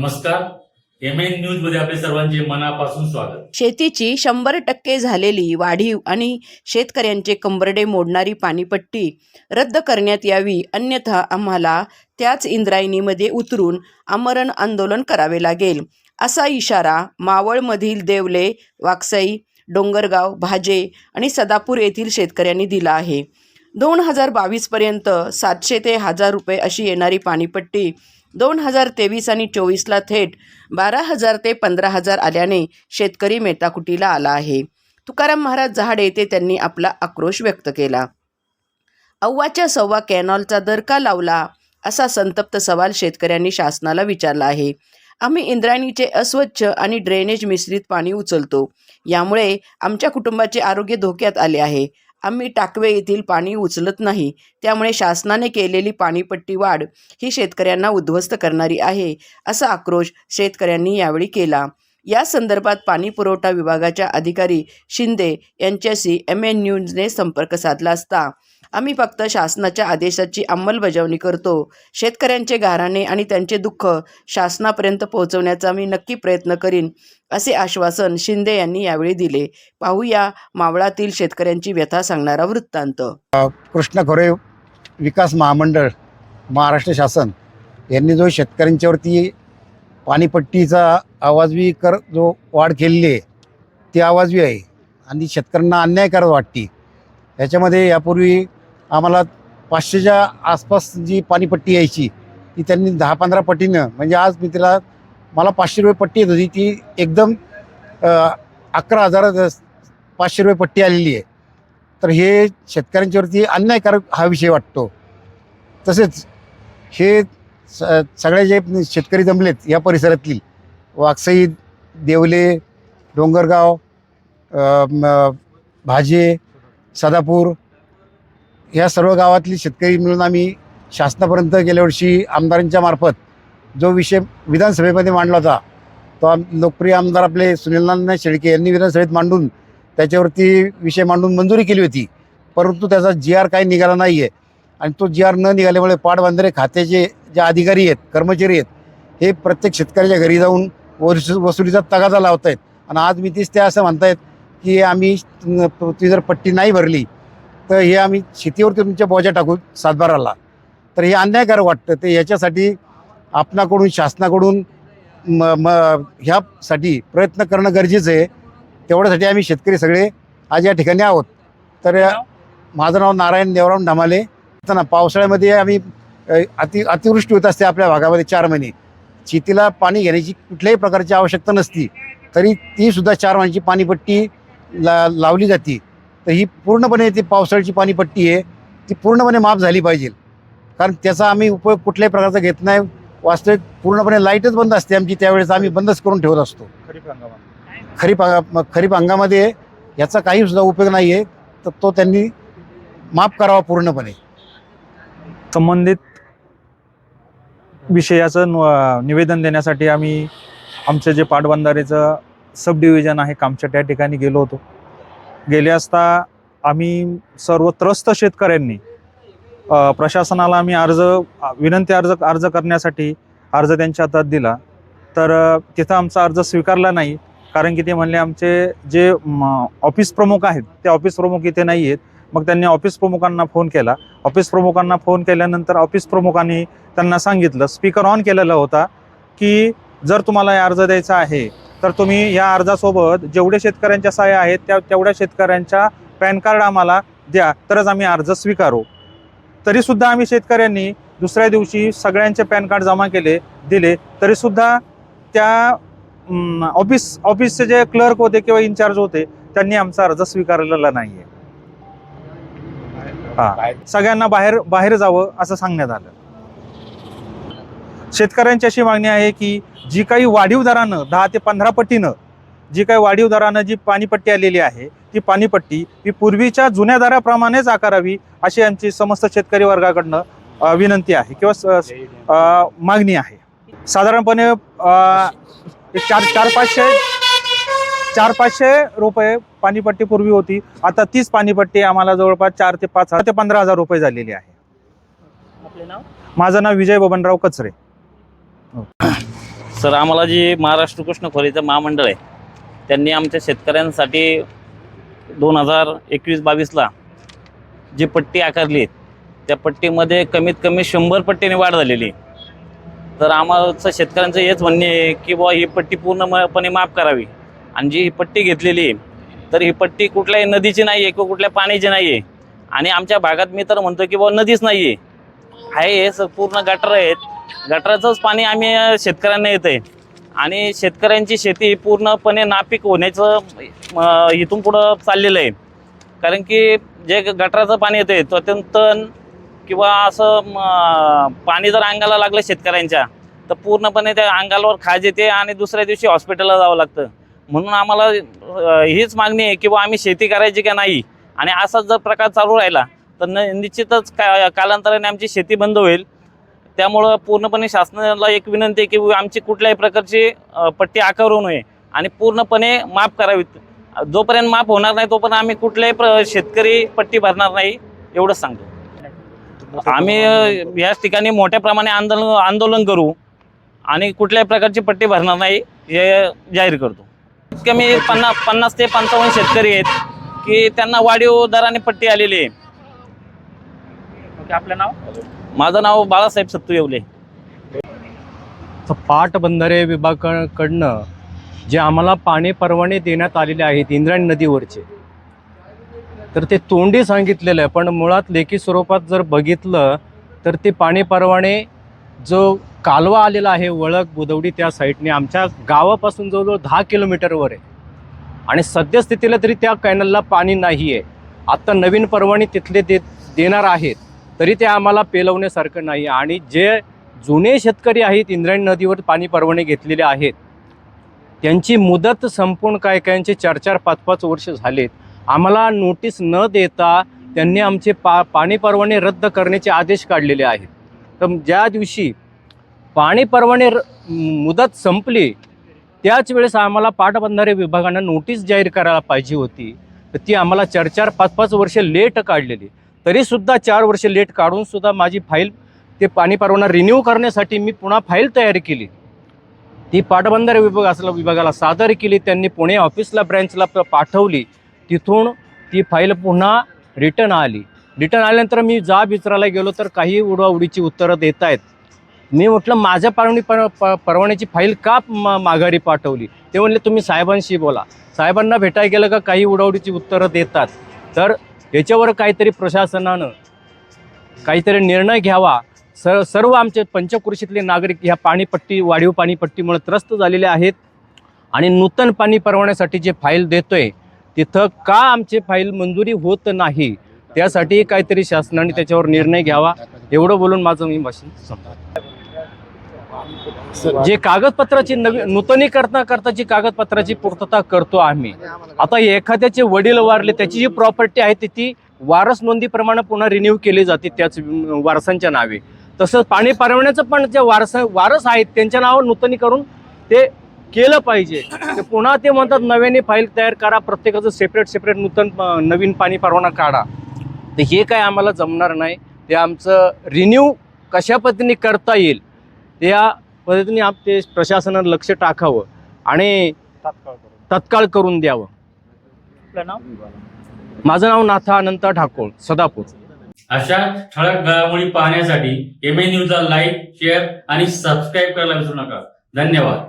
नमस्कार. M N न्यूजमध्ये आपले सर्वांचे मनापासून स्वागत. शेतीची शंभर टक्के झालेली वाढीव आणि शेतकऱ्यांचे कंबरडे मोडणारी पाणीपट्टी रद्द करण्यात यावी अन्यथा आम्हाला त्याच इंद्रायणीमध्ये उतरून आमरण आंदोलन करावे लागेल असा इशारा मावळमधील देवले वाकसाई डोंगरगाव भाजे आणि सदापूर येथील शेतकऱ्यांनी दिला आहे. दोन हजार बावीसपर्यंत सातशे ते हजार रुपये अशी येणारी पाणीपट्टी दोन हजार तेवीस आणि चोवीसला थेट बारा हजार ते पंधरा हजार आल्याने शेतकरी मेटाकुटीला आला आहे. तुकाराम महाराज झाड येथे त्यांनी आपला आक्रोश व्यक्त केला. अव्वाच्या सव्वा कॅनॉलचा दर का लावला असा संतप्त सवाल शेतकऱ्यांनी शासनाला विचारला आहे. आम्ही इंद्रायणीचे अस्वच्छ आणि ड्रेनेज मिश्रित पाणी उचलतो. यामुळे आमच्या कुटुंबाचे आरोग्य धोक्यात आले आहे. आम्ही टाकवे येथील पाणी उचलत नाही. त्यामुळे शासनाने केलेली पाणीपट्टी वाढ ही शेतकऱ्यांना उद्ध्वस्त करणारी आहे असा आक्रोश शेतकऱ्यांनी यावेळी केला. या संदर्भात पाणी पुरवठा विभागाच्या अधिकारी शिंदे यांच्याशी एम एन न्यूजने संपर्क साधला असता. आम्ही फक्त शासनाच्या आदेशाची अंमलबजावणी करतो. शेतकऱ्यांचे गाऱ्हाणे आणि त्यांचे दुःख शासनापर्यंत पोहोचवण्याचा मी नक्की प्रयत्न करीन असे आश्वासन शिंदे यांनी यावेळी दिले. पाहूया मावळातील शेतकऱ्यांची व्यथा सांगणारा वृत्तांत. कृष्ण खोरे विकास महामंडळ महाराष्ट्र शासन यांनी जो शेतकऱ्यांच्यावरती पाणीपट्टीचा आवाजवी कर जो वाढ केलेली आहे ती आवाजवी आहे. आणि शेतकऱ्यांना अन्यायकारक वाटते. याच्यामध्ये यापूर्वी आम्हाला पाचशेच्या आसपास जी पाणीपट्टी यायची ती त्यांनी दहा पंधरा पटीनं म्हणजे आज मी तिला मला पाचशे रुपये पट्टी येत होती ती एकदम अकरा हजार पाचशे रुपये पट्टी आलेली आहे. तर हे शेतकऱ्यांच्यावरती अन्यायकारक हा विषय वाटतो. तसेच हे स सगळे जे शेतकरी जमलेत या परिसरातील वाकसई देवले डोंगरगाव भाजे सदापूर या सर्व गावातली शेतकरी मिळून आम्ही शासनापर्यंत गेल्या वर्षी आमदारांच्या मार्फत जो विषय विधानसभेमध्ये मांडला होता तो आम लोकप्रिय आमदार आपले सुनीलनाथ शेळके यांनी विधानसभेत मांडून त्याच्यावरती विषय मांडून मंजुरी केली होती. परंतु त्याचा जी आर काही निघाला नाही आहे आणि तो जी आर न निघाल्यामुळे पाटबंधारे खात्याचे जे अधिकारी आहेत कर्मचारी आहेत हे प्रत्येक शेतकऱ्याच्या घरी जाऊन वस वसुलीचा तगादा लावत आहेत आणि आज मी तीच ते असं म्हणतायत की आम्ही ती जर पट्टी नाही भरली तर हे आम्ही शेतीवरती तुमच्या बोजा टाकू सातबाराला. तर हे अन्यायकारक वाटतं. ते याच्यासाठी आपणाकडून शासनाकडून म म ह्यासाठी प्रयत्न करणं गरजेचं आहे. तेवढ्यासाठी आम्ही शेतकरी सगळे आज या ठिकाणी आहोत. तर माझं नाव नारायण देवराम ढमाले. तर ना पावसाळ्यामध्ये आम्ही अति अतिवृष्टी होत असते आपल्या भागामध्ये चार महिने. शेतीला पाणी घेण्याची कुठल्याही प्रकारची आवश्यकता नसती. तरी ती सुद्धा चार महिन्याची पाणीपट्टी ला लावली जाते. तर ही पूर्णपणे ती पावसाळ्याची पाणीपट्टी आहे. ती पूर्णपणे माफ झाली पाहिजे. कारण त्याचा आम्ही उपयोग कुठल्याही प्रकारचा घेत नाही. वास्तविक पूर्णपणे लाईटच बंद असते आमची. त्यावेळेस आम्ही बंदच करून ठेवत असतो. खरीप हंगा- खरीप हंगामध्ये याचा काही सुद्धा उपयोग नाही आहे तर तो त्यांनी माफ करावा पूर्णपणे. संबंधित विषयाचं न- निवेदन देण्यासाठी आम्ही आमचं जे पाटबंधारेचं सब डिव्हिजन आहे कामच्या त्या ठिकाणी गेलो होतो. गेले असता आम्ही सर्व त्रस्त शेतकऱ्यांनी प्रशासनाला आम्ही अर्ज विनंती अर्ज अर्ज करण्यासाठी अर्ज त्यांच्या हातात दिला. तर तिथं आमचा अर्ज स्वीकारला नाही कारण की ते म्हणले आमचे जे म, ऑफिस प्रमुख आहेत ते ऑफिस प्रमुख इथे नाही आहेत मग त्यांनी ऑफिस प्रमुखांना फोन केला. ऑफिस प्रमुखांना फोन केल्यानंतर ऑफिस प्रमुखांनी त्यांना सांगितलं स्पीकर ऑन केलेला होता की जर तुम्हाला अर्ज द्यायचा आहे तर तुम्ही या अर्जासोबत जेवढे शेतकऱ्यांच्या सहाय्या आहेत त्या तेवढ्या शेतकऱ्यांच्या पॅन कार्ड आम्हाला द्या तरच आम्ही अर्ज स्वीकारू. तरीसुद्धा आम्ही शेतकऱ्यांनी दुसऱ्या दिवशी सगळ्यांचे पॅन कार्ड जमा केले दिले तरीसुद्धा त्या ऑफिस ऑफिसचे जे क्लर्क होते किंवा इन्चार्ज होते त्यांनी आमचा अर्ज स्वीकारलेला नाही आहे हा सगळ्यांना बाहेर बाहेर जावं असं सांगण्यात आलं. शेतकऱ्यांची अशी मागणी आहे की जी काही वाढीव दरानं दहा ते पंधरा पटीनं जी काही वाढीव दरानं जी पाणीपट्टी आलेली आहे ती पाणीपट्टी ही पूर्वीच्या जुन्या दराप्रमाणेच आकारावी अशी आमची समस्त शेतकरी वर्गाकडनं विनंती आहे किंवा मागणी आहे. साधारणपणे चार चार पाचशे चार पाचशे रुपये पाणीपट्टी पूर्वी होती. आता तीच पाणीपट्टी आम्हाला जवळपास चार ते पाच हजार ते पंधरा हजार रुपये झालेली आहे. आपले नाव? माझं नाव विजय बबनराव कचरे. सर आम्हाला जी महाराष्ट्र कृष्ण खोरीचं महामंडळ आहे त्यांनी आमच्या शेतकऱ्यांसाठी दोन हजार एकवीस बावीसला जी पट्टी आकारली आहे त्या पट्टीमध्ये कमीत कमी शंभर पट्टीने वाढ झालेली तर आम्हाला शेतकऱ्यांचं हेच म्हणणे आहे की बुवा ही पट्टी पूर्णपणे माफ करावी. आणि जी ही पट्टी घेतलेली आहे तर ही पट्टी कुठल्याही नदीची नाही आहे किंवा कुठल्या पाण्याची नाही आहे आणि आमच्या भागात मी तर म्हणतो की बुवा नदीच नाही आहे आहे हे सर पूर्ण गटर आहेत. गटराचंच पाणी आम्ही शेतकऱ्यांना येतं आहे आणि शेतकऱ्यांची शेती ही पूर्णपणे नापीक होण्याचं इथून पुढं चाललेलं आहे. कारण की जे गटराचं पाणी येतं आहे तो अत्यंत तण किंवा असं पाणी जर अंगाला लागलं शेतकऱ्यांच्या तर पूर्णपणे त्या अंगावर खाज येते आणि दुसऱ्या दिवशी हॉस्पिटलला जावं लागतं. म्हणून आम्हाला हीच मागणी आहे की बुवा आम्ही शेती करायची का नाही? आणि असाच जर प्रकार चालू राहिला तर न निश्चितच का कालांतराने आमची शेती बंद होईल. त्यामुळं पूर्णपणे शासनाला एक विनंती आहे की आमची कुठल्याही प्रकारची पट्टी आकारू नये आणि पूर्णपणे माफ करावीत. जोपर्यंत माफ होणार नाही तोपर्यंत आम्ही कुठल्याही प्र शेतकरी पट्टी भरणार नाही एवढंच सांगतो. आम्ही याच ठिकाणी मोठ्या प्रमाणे आंदोलन आंदोलन करू आणि कुठल्याही प्रकारची पट्टी भरणार नाही हे जाहीर करतो. कमी पन्नास पन्नास ते पंचावन्न शेतकरी आहेत की त्यांना वाढीव दराने पट्टी आलेली आहे. आपलं नाव? माझं नाव बाळासाहेब सत्तू येवले. तर पाटबंधारे विभागाकडनं जे आम्हाला पाणी परवाने देण्यात आलेले आहेत इंद्रायणी नदीवरचे तर ते तोंडी सांगितलेलं आहे. पण मुळात लेखी स्वरूपात जर बघितलं तर ते पाणी परवाने जो कालवा आलेला आहे वळक बुदवडी त्या साईडने आमच्या गावापासून जवळजवळ दहा किलोमीटरवर आहे. आणि सद्यस्थितीला तरी त्या कॅनलला पाणी नाही आहे आत्ता नवीन परवाने तिथले दे देणार आहेत. तरी ते आम्हाला पेलवण्यासारखं नाही. आणि जे जुने शेतकरी आहेत इंद्रायणी नदीवर पाणी परवाने घेतलेले आहेत त्यांची मुदत संपून काय कायांचे चार चार पाच पाच वर्ष झालेत. आम्हाला नोटीस न देता त्यांनी आमचे पा पाणी परवाने रद्द करण्याचे आदेश काढलेले आहेत. तर ज्या दिवशी पाणी परवाने र मुदत संपली त्याच वेळेस आम्हाला पाटबंधारे विभागानं नोटीस जाहीर करायला पाहिजे होती. तर ती आम्हाला चार चार पाच पाच वर्ष लेट काढलेली. तरीसुद्धा चार वर्ष लेट काढूनसुद्धा माझी फाईल ते पाणी परवाना रिन्यू करण्यासाठी मी पुन्हा फाईल तयार केली. ती पाटबंधारे विभाग असला विभागाला सादर केली त्यांनी पुणे ऑफिसला ब्रँचला पाठवली. तिथून ती फाईल पुन्हा रिटर्न आली. रिटर्न आल्यानंतर मी जा विचारायला गेलो तर काही उडवाउडीची उत्तरं देत आहेत. मी म्हटलं माझ्या परवानी पर प- परवान्याची फाईल का मा माघारी पाठवली? ते म्हणले तुम्ही साहेबांशी बोला. साहेबांना भेटायला गेलं का काही उडवडीची उत्तरं देतात. तर याच्यावर काहीतरी प्रशासनानं काहीतरी निर्णय घ्यावा. सर सर्व आमचे पंचकृषीतले नागरिक ह्या पाणीपट्टी वाढीव पाणीपट्टीमुळे त्रस्त झालेले आहेत आणि नूतन पाणी परवान्यासाठी जे फाईल देतोय तिथं का आमचे फाईल मंजुरी होत नाही त्यासाठी काहीतरी शासनाने त्याच्यावर निर्णय घ्यावा. एवढं बोलून माझं मी भाषण संपतो जे कागदपत्राची नवी नूतनीकरण करताची कागदपत्राची पूर्तता करतो आम्ही आता एखाद्याचे वडील वारले त्याची जी प्रॉपर्टी आहे ती ती वारस नोंदीप्रमाणे पुन्हा रिन्यू केली जाते त्याच वारसांच्या नावे. तसंच पाणी परवण्याचं पण जे वारस वारस आहेत त्यांच्या नावावर नूतनी करून ते केलं पाहिजे. ते पुन्हा ते म्हणतात नव्याने फाईल तयार करा प्रत्येकाचं सेपरेट सेपरेट नूतन नवीन पाणी परवाना काढा. तर हे काय आम्हाला जमणार नाही. ते आमचं रिन्यू कशा पद्धतीने करता येईल त्या पद्धतीने आप ते प्रशासनात लक्ष टाकावं आणि तत्काळ करून द्यावं. आपलं नाव? माझं नाव नाथा अनंत ठाकोर सदापूर. अशा ठळक घडामोडी पाहण्यासाठी एम ए न्यूजला लाईक शेअर आणि सबस्क्राईब करायला विसरू नका. धन्यवाद.